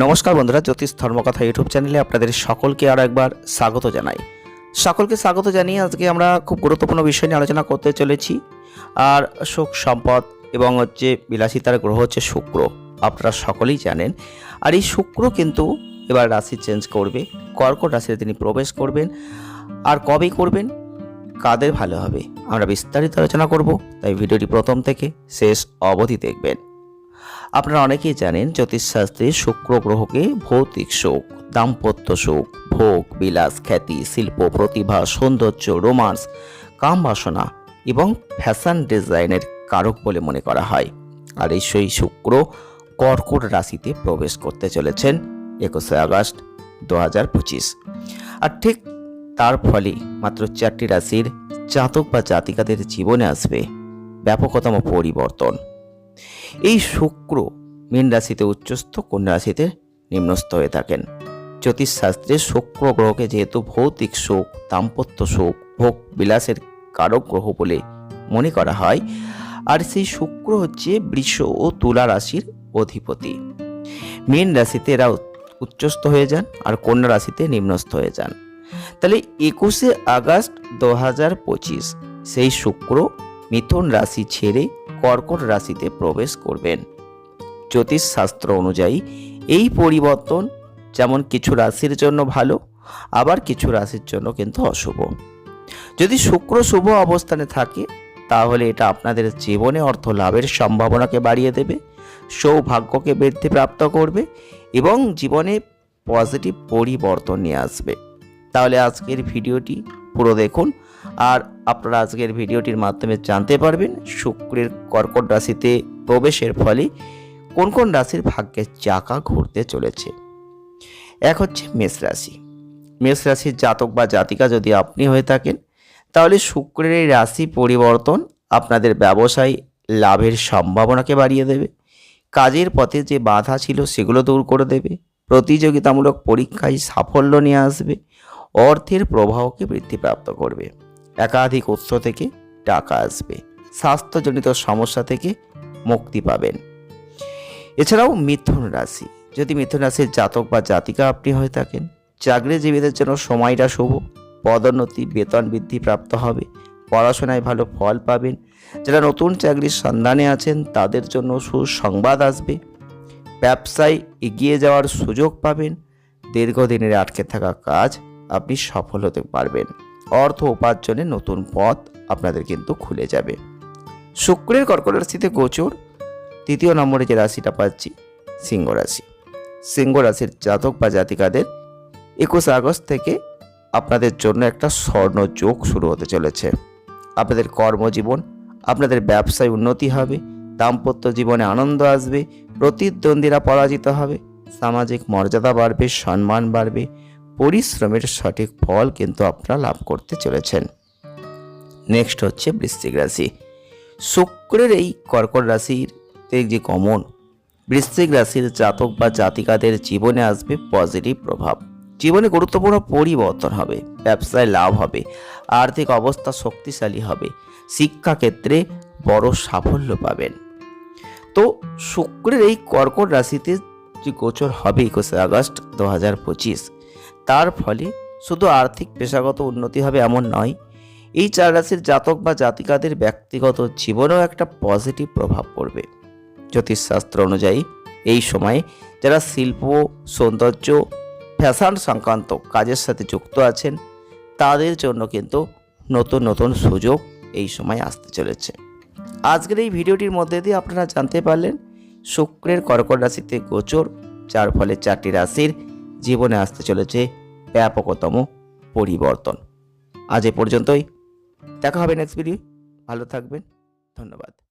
নমস্কার বন্ধুরা, জ্যোতিষ ধর্মকথা ইউটিউব চ্যানেলে আপনাদের সকলকে আরও একবার স্বাগত জানাই। সকলকে স্বাগত জানিয়ে আজকে আমরা খুব গুরুত্বপূর্ণ বিষয় নিয়ে আলোচনা করতে চলেছি। আর সুখ সম্পদ এবং হচ্ছে বিলাসিতার গ্রহ হচ্ছে শুক্র, আপনারা সকলেই জানেন। আর এই শুক্র কিন্তু এবার রাশি চেঞ্জ করবে, কর্কট রাশিতে তিনি প্রবেশ করবেন। আর কবে করবেন? কাদের ভালো হবে? আমরা বিস্তারিত আলোচনা করব, তাই ভিডিওটি প্রথম থেকে শেষ অবধি দেখবেন। আপনারা অনেকেই জানেন জ্যোতিষশাস্ত্রে শুক্র গ্রহকে ভৌতিক সুখ দাম্পত্য সুখ ভোগ, বিলাস, খ্যাতি, শিল্প, প্রতিভা, সৌন্দর্য, রোমান্স, কাম বাসনা এবং ফ্যাশন ডিজাইনের কারক বলে মনে করা হয়। আর এই সেই শুক্র কর্কট রাশিতে প্রবেশ করতে চলেছেন একুশে আগস্ট দু হাজার পঁচিশ। আর ঠিক তার ফলে মাত্র চারটি রাশির জাতক বা জাতিকাদের জীবনে আসবে ব্যাপকতম পরিবর্তন। এই শুক্র মীন রাশিতে উচ্চস্থ, কন্যা রাশিতে নিম্নস্থ হয়ে থাকেন। জ্যোতিষশাস্ত্রে শুক্র গ্রহকে যেহেতু ভৌতিক সুখ দাম্পত্য সুখ ভোগ বিলাসের কারক গ্রহ বলে মনে করা হয়, আর সেই শুক্র হচ্ছে বৃষ ও তুলা রাশির অধিপতি। মীন রাশিতে এরা উচ্চস্থ হয়ে যান আর কন্যা রাশিতে নিম্নস্থ হয়ে যান। তাহলে একুশে আগস্ট দু হাজার পঁচিশ, সেই শুক্র মিথুন রাশি ছেড়ে কর্কট রাশিতে প্রবেশ করবেন। জ্যোতিষশাস্ত্র অনুযায়ী এই পরিবর্তন যেমন কিছু রাশির জন্য ভালো, আবার কিছু রাশির জন্য কিন্তু অশুভ। যদি শুক্র শুভ অবস্থানে থাকে, তাহলে এটা আপনাদের জীবনে অর্থ লাভের সম্ভাবনাকে বাড়িয়ে দেবে, সৌভাগ্যকে বৃদ্ধি প্রাপ্ত করবে এবং জীবনে পজিটিভ পরিবর্তন নিয়ে আসবে। তাহলে আজকের ভিডিওটি পুরো দেখুন আর আপনারা আজকের ভিডিওটির মাধ্যমে জানতে পারবেন শুক্রের কর্কট রাশিতে প্রবেশের ফলে কোন কোন রাশির ভাগ্যের চাকা ঘুরতে চলেছে। এক হচ্ছে মেষ রাশি। মেষ রাশির জাতক বা জাতিকা যদি আপনি হয়ে থাকেন, তাহলে শুক্রের এই রাশি পরিবর্তন আপনাদের ব্যবসায় লাভের সম্ভাবনাকে বাড়িয়ে দেবে। কাজের পথে যে বাধা ছিল সেগুলো দূর করে দেবে। প্রতিযোগিতামূলক পরীক্ষায় সাফল্য নিয়ে আসবে। অর্থের প্রবাহকে বৃদ্ধিপ্রাপ্ত করবে। একাধিক উৎস থেকে টাকা আসবে। স্বাস্থ্যজনিত সমস্যা থেকে মুক্তি পাবেন। এছাড়াও মিথুন রাশি। যদি মিথুন রাশির জাতক বা জাতিকা আপনি হয়ে থাকেন, চাকরিজীবীদের জন্য সময়টা শুভ, পদোন্নতি, বেতন বৃদ্ধি প্রাপ্ত হবে, পড়াশোনায় ভালো ফল পাবেন। যারা নতুন চাকরির সন্ধানে আছেন, তাদের জন্য সুসংবাদ আসবে। ব্যবসায় এগিয়ে যাওয়ার সুযোগ পাবেন। দীর্ঘদিনের আটকে থাকা কাজ আপনি সফল হতে পারবেন। অর্থ উপার্জনের নতুন পথ আপনাদের কিন্তু খুলে যাবে। শুক্রের কর্কট রাশিতে গোচর, তৃতীয় নম্বরে যে রাশিটা পাচ্ছি, সিংহ রাশি। সিংহ রাশির জাতক বা জাতিকাদের একুশ আগস্ট থেকে আপনাদের জন্য একটা স্বর্ণ যোগ শুরু হতে চলেছে। আপনাদের কর্মজীবন, আপনাদের ব্যবসায় উন্নতি হবে, দাম্পত্য জীবনে আনন্দ আসবে, প্রতিদ্বন্দ্বীরা পরাজিত হবে, সামাজিক মর্যাদা বাড়বে, সম্মান বাড়বে পরিশ্রমের সঠিক ফল কিন্তু আপনারা লাভ করতে চলেছেন। নেক্সট হচ্ছে বৃশ্চিক রাশি। শুক্রের এই কর্কট রাশির যে কমন বৃশ্চিক রাশির জাতক বা জাতিকাদের জীবনে আসবে পজিটিভ প্রভাব। জীবনে গুরুত্বপূর্ণ পরিবর্তন হবে, ব্যবসায় লাভ হবে, আর্থিক অবস্থা শক্তিশালী হবে, শিক্ষাক্ষেত্রে বড় সাফল্য পাবেন। তো শুক্রের এই কর্কট রাশিতে যে গোচর হবে একুশে আগস্ট দু হাজার পঁচিশ তার ফলে শুধু আর্থিক পেশাগত উন্নতি হবে এমন নয়, এই চার রাশির জাতক বা জাতিকাদের ব্যক্তিগত জীবনেও একটা পজিটিভ প্রভাব পড়বে। জ্যোতিষশাস্ত্র অনুযায়ী, এই সময়ে যারা শিল্প, সৌন্দর্য ফ্যাশন সংক্রান্ত কাজের সাথে যুক্ত আছেন, তাদের জন্য কিন্তু নতুন নতুন সুযোগ এই সময় আসতে চলেছে। আজকের এই ভিডিওটির মধ্যে দিয়ে আপনারা জানতে পারলেন, শুক্রের কর্কট রাশিতে গোচর, যার ফলে চারটি রাশির জীবনে আসতে চলেছে ব্যাপকতম পরিবর্তন। আজ এ পর্যন্তই। দেখা হবে নেক্সট ভিডিও ভালো থাকবেন। ধন্যবাদ।